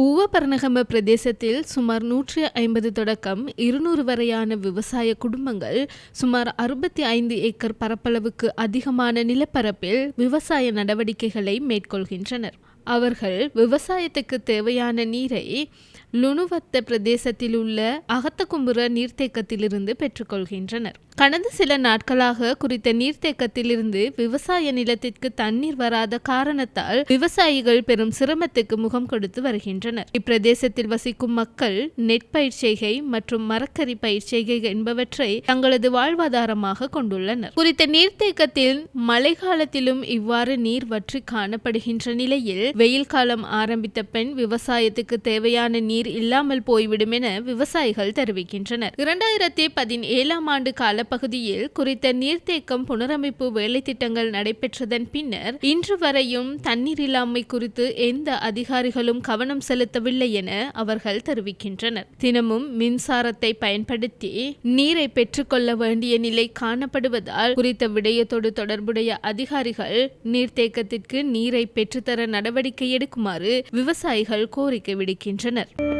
ஊவ ஊவபர்ணகம பிரதேசத்தில் சுமார் நூற்றி ஐம்பது தொடக்கம் இருநூறு வரையான விவசாய குடும்பங்கள் சுமார் அறுபத்தி ஐந்து ஏக்கர் பரப்பளவுக்கு அதிகமான நிலப்பரப்பில் விவசாய நடவடிக்கைகளை மேற்கொள்கின்றனர். அவர்கள் விவசாயத்துக்கு தேவையான நீரை லுணுவத்த பிரதேசத்தில் உள்ள அகத்தகும்புற நீர்த்தேக்கத்திலிருந்து பெற்றுக்கொள்கின்றனர். கடந்த சில நாட்களாக குறித்த நீர்த்தேக்கத்திலிருந்து விவசாய நிலத்திற்கு தண்ணீர் வராத காரணத்தால் விவசாயிகள் பெரும் சிரமத்துக்கு முகம் கொடுத்து வருகின்றனர். இப்பிரதேசத்தில் வசிக்கும் மக்கள் நெற்பயிர் செய்கை மற்றும் மரக்கறி பயிர் செய்கை என்பவற்றை தங்களது வாழ்வாதாரமாக கொண்டுள்ளனர். குறித்த நீர்த்தேக்கத்தில் மழை காலத்திலும் இவ்வாறு நீர் வற்றி காணப்படுகின்ற நிலையில் வெயில் காலம் ஆரம்பித்த பெண் விவசாயத்துக்கு தேவையான நீர் நீர் இல்லாமல் போய்விடும் என விவசாயிகள் தெரிவிக்கின்றனர். இரண்டாயிரத்தி பதினேழாம் ஆண்டு காலப்பகுதியில் குறித்த நீர்த்தேக்கம் புனரமைப்பு வேலை திட்டங்கள் நடைபெற்றதன் பின்னர் இன்று வரையும் தண்ணீர் இல்லாமை குறித்து எந்த அதிகாரிகளும் கவனம் செலுத்தவில்லை என அவர்கள் தெரிவிக்கின்றனர். தினமும் மின்சாரத்தை பயன்படுத்தி நீரை பெற்றுக்கொள்ள வேண்டிய நிலை காணப்படுவதால் குறித்த விடயத்தோடு தொடர்புடைய அதிகாரிகள் நீர்த்தேக்கத்திற்கு நீரை பெற்றுத்தர நடவடிக்கை எடுக்குமாறு விவசாயிகள் கோரிக்கை விடுக்கின்றனர்.